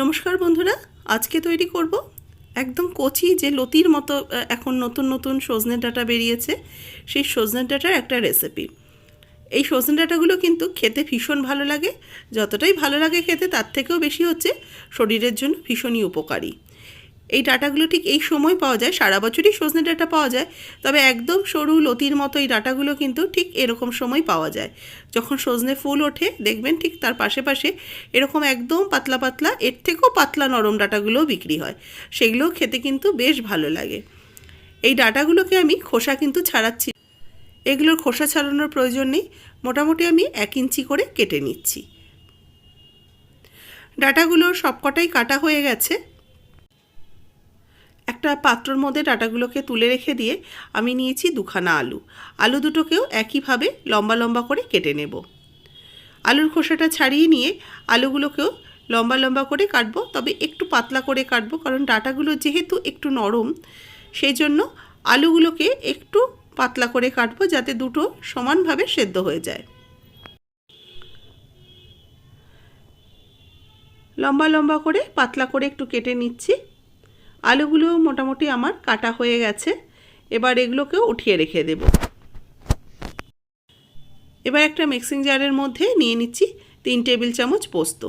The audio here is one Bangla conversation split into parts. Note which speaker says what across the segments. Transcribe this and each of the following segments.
Speaker 1: নমস্কার বন্ধুরা, আজকে তৈরি করব একদম কচি যে লতির মতো এখন নতুন নতুন সজনে ডাটা বেরিয়েছে, সেই সজনে ডাটার একটা রেসিপি এই সজনে ডাটাগুলো কিন্তু খেতে ভীষণ ভালো লাগে, যতটাই ভালো লাগে খেতে তার থেকেও বেশি হচ্ছে শরীরের জন্য ভীষণই উপকারী। এই ডাটাগুলো ঠিক এই সময় পাওয়া যায়, সারা বছরই সজনে ডাঁটা পাওয়া যায়, তবে একদম সরু লতির মতো এই ডাঁটাগুলো কিন্তু ঠিক এরকম সময় পাওয়া যায়। যখন সজনে ফুল ওঠে, দেখবেন ঠিক তার পাশে পাশে এরকম একদম পাতলা পাতলা, এর থেকেও পাতলা নরম ডাঁটাগুলোও বিক্রি হয়। সেগুলোও খেতে কিন্তু বেশ ভালো লাগে। এই ডাটাগুলোকে আমি খোসা কিন্তু ছাড়াচ্ছি। এগুলোর খোসা ছাড়ানোর প্রয়োজন নেই, মোটামুটি আমি এক ইঞ্চি করে কেটে নিচ্ছি। ডাঁটাগুলো সবকটাই কাটা হয়ে গেছে একটা পাত্রর মধ্যে ডাটাগুলোকে তুলে রেখে দিয়ে আমি নিয়েছি দুখানা আলু। আলু দুটোকেও একইভাবে লম্বা লম্বা করে কেটে নেব। আলুর খোসাটা ছাড়িয়ে নিয়ে আলুগুলোকেও লম্বা লম্বা করে কাটবো, তবে একটু পাতলা করে কাটবো, কারণ ডাটাগুলো যেহেতু একটু নরম, সেই জন্য আলুগুলোকে একটু পাতলা করে কাটবো যাতে দুটো সমানভাবে সেদ্ধ হয়ে যায়। লম্বা লম্বা করে পাতলা করে একটু কেটে নিচ্ছি। আলুগুলো মোটামুটি আমার কাটা হয়ে গেছে। এবার এগুলোকেও উঠিয়ে রেখে দেব। এবার একটা মিক্সিং জারের মধ্যে নিয়ে নিচ্ছি তিন টেবিল চামচ পোস্ত।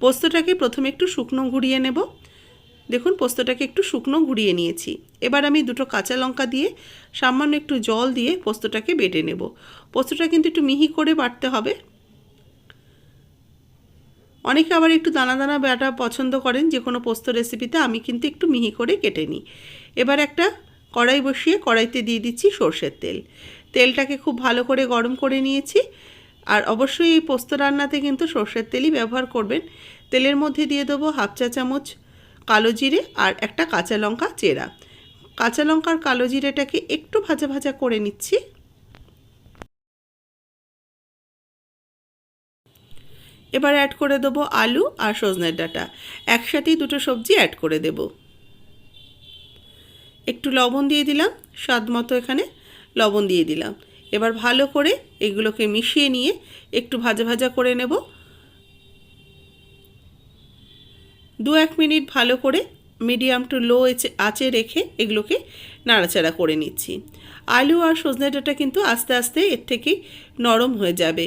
Speaker 1: পোস্তটাকে প্রথমে একটু শুকনো ঘুরিয়ে নেব। দেখুন, পোস্তটাকে একটু শুকনো ঘুরিয়ে নিয়েছি। এবার আমি দুটো কাঁচা লঙ্কা দিয়ে সামান্য একটু জল দিয়ে পোস্তটাকে বেটে নেব। পোস্তটা কিন্তু একটু মিহি করে বাটতে হবে। অনেকে আবার একটু দানা দানা বাটা পছন্দ করেন, যে কোনো পোস্ত রেসিপিতে আমি কিন্তু একটু মিহি করে কেটে নিই। এবার একটা কড়াই বসিয়ে কড়াইতে দিয়ে দিচ্ছি সর্ষের তেল। তেলটাকে খুব ভালো করে গরম করে নিয়েছি। আর অবশ্যই এই পোস্ত রান্নাতে কিন্তু সর্ষের তেলই ব্যবহার করবেন। তেলের মধ্যে দিয়ে দেবো হাফ চা চামচ কালো জিরে আর একটা কাঁচা লঙ্কা চেরা। কাঁচা লঙ্কার কালো জিরেটাকে একটু ভাজা ভাজা করে নিচ্ছি। এবার অ্যাড করে দেবো আলু আর সজনের ডাটা। একসাথেই দুটো সবজি অ্যাড করে দেব। একটু লবণ দিয়ে দিলাম, স্বাদ মতো এখানে লবণ দিয়ে দিলাম। এবার ভালো করে এগুলোকে মিশিয়ে নিয়ে একটু ভাজা ভাজা করে নেব। দু এক মিনিট ভালো করে মিডিয়াম টু লো আঁচে রেখে এগুলোকে নাড়াচাড়া করে নিচ্ছি। আলু আর সজনে ডাঁটা কিন্তু আস্তে আস্তে এর থেকেই নরম হয়ে যাবে।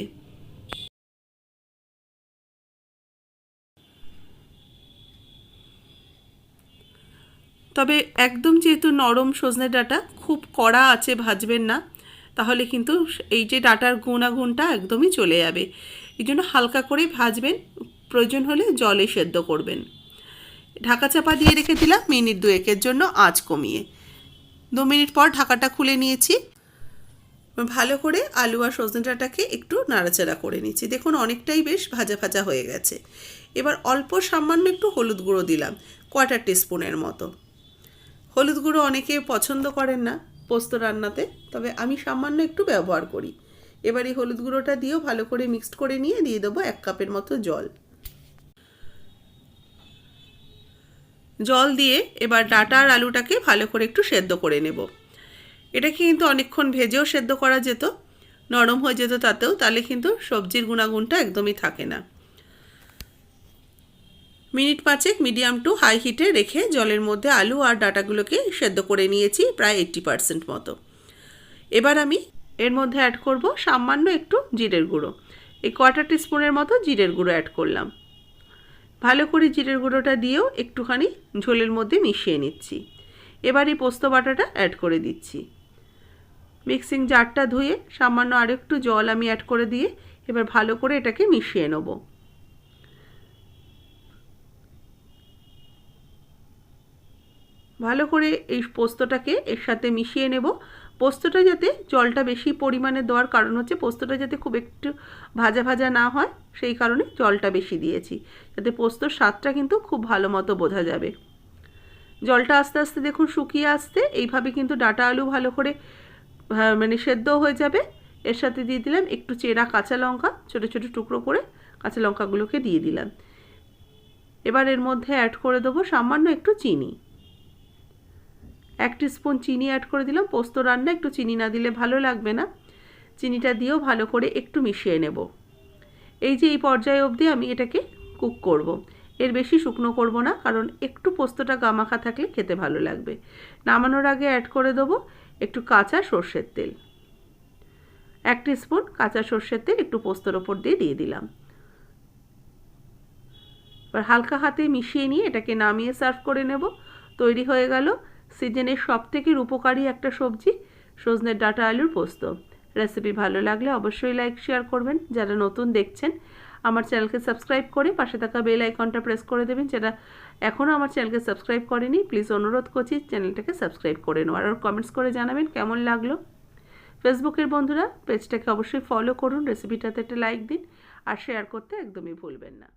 Speaker 1: তবে একদম যেহেতু নরম সজনে ডাঁটা, খুব কড়া আছে, ভাজবেন না, তাহলে কিন্তু এই যে ডাটার গুণাগুণটা একদমই চলে যাবে। এই জন্য হালকা করেই ভাজবেন, প্রয়োজন হলে জলে সেদ্ধ করবেন। ঢাকা চাপা দিয়ে রেখে দিলাম মিনিট দুয়েকের জন্য আঁচ কমিয়ে। দু মিনিট পর ঢাকাটা খুলে নিয়েছি। ভালো করে আলু আর সজনে ডাঁটাকে একটু নাড়াচাড়া করে নিচ্ছি। দেখুন অনেকটাই বেশ ভাজা ভাজা হয়ে গেছে। এবার অল্প সামান্য একটু হলুদ গুঁড়ো দিলাম, কোয়ার্টার টিস্পুনের মতো। হলুদ গুঁড়ো অনেকে পছন্দ করেন না পোস্ত রান্নাতে, তবে আমি সামান্য একটু ব্যবহার করি। এবার এই হলুদ গুঁড়োটা দিয়েও ভালো করে মিক্সড করে নিয়ে দিয়ে দেবো এক কাপের মতো জল। জল দিয়ে এবার ডাটা আর আলুটাকে ভালো করে একটু সেদ্ধ করে নেব। এটাকে কিন্তু অনেকক্ষণ ভেজেও সেদ্ধ করা যেত, নরম হয়ে যেত তাতেও, তাহলে কিন্তু সবজির গুণাগুণটা একদমই থাকে না। মিনিট পাঁচেক মিডিয়াম টু হাই হিটে রেখে জলের মধ্যে আলু আর ডাটাগুলোকে সেদ্ধ করে নিয়েছি প্রায় এইট্টি পারসেন্ট মতো। এবার আমি এর মধ্যে অ্যাড করব সামান্য একটু জিরের গুঁড়ো। এই কোয়ার্টার টিস্পুনের মতো জিরের গুঁড়ো অ্যাড করলাম। ভালো করে জিরের গুঁড়োটা দিয়েও একটুখানি ঝোলের মধ্যে মিশিয়ে নিচ্ছি। এবার এই পোস্ত বাটাটা অ্যাড করে দিচ্ছি। মিক্সিং জারটা ধুয়ে সামান্য আরেকটু জল আমি অ্যাড করে দিয়ে এবার ভালো করে এটাকে মিশিয়ে নেব। ভালো করে এই পোস্তটাকে এর সাথে মিশিয়ে নেব। পোস্তটা যাতে জলটা বেশি পরিমাণে দেওয়ার কারণ হচ্ছে পোস্তটা যাতে খুব একটু ভাজা ভাজা না হয়, সেই কারণে জলটা বেশি দিয়েছি। যাতে পোস্তর স্বাদটা কিন্তু খুব ভালো মতো বোঝা যাবে। জলটা আস্তে আস্তে দেখুন শুকিয়ে আসতে এইভাবে কিন্তু ডাটা আলু ভালো করে মানে সেদ্ধ হয়ে যাবে। এর সাথে দিয়ে দিলাম একটু চেরা কাঁচা লঙ্কা, ছোটো ছোটো টুকরো করে কাঁচা লঙ্কাগুলোকে দিয়ে দিলাম। এবার এর মধ্যে অ্যাড করে দেবো সামান্য একটু চিনি। এক স্পুন চিনি অ্যাড করে দিলাম। পোস্ত রান্না, একটু চিনি না দিলে ভালো লাগবে না। চিনিটা দিয়েও ভালো করে একটু মিশিয়ে নেব। এই যে এই পর্যায়ে অবধি আমি এটাকে কুক করব। এর বেশি শুকনো করব না, কারণ একটু পোস্তটা গামাখা থাকলে খেতে ভালো লাগবে। নামানোর আগে অ্যাড করে দেবো একটু কাঁচা সর্ষের তেল। এক স্পুন কাঁচা সর্ষের তেল একটু পোস্তর ওপর দিয়ে দিয়ে দিলাম। এবার হালকা হাতে মিশিয়ে নিয়ে এটাকে নামিয়ে সার্ভ করে নেব। তৈরি হয়ে গেল। সিজনের সব থেকে উপকারী একটা সবজি, সজনের ডাটা আলুর পোস্ত। রেসিপি ভালো লাগলে অবশ্যই লাইক শেয়ার করবেন। যারা নতুন দেখছেন, আমার চ্যানেলকে সাবস্ক্রাইব করে পাশে থাকা বেল আইকনটা প্রেস করে দেবেন। যেটা এখনও আমার চ্যানেলকে সাবস্ক্রাইব করেনি প্লিজ অনুরোধ করছি চ্যানেলটাকে সাবস্ক্রাইব করে নেওয়ার আর কমেন্টস করে জানাবেন কেমন লাগল। ফেসবুকের বন্ধুরা পেজটাকে অবশ্যই ফলো করুন। রেসিপিটাতে একটা লাইক দিন। আর শেয়ার করতে একদমই ভুলবেন না।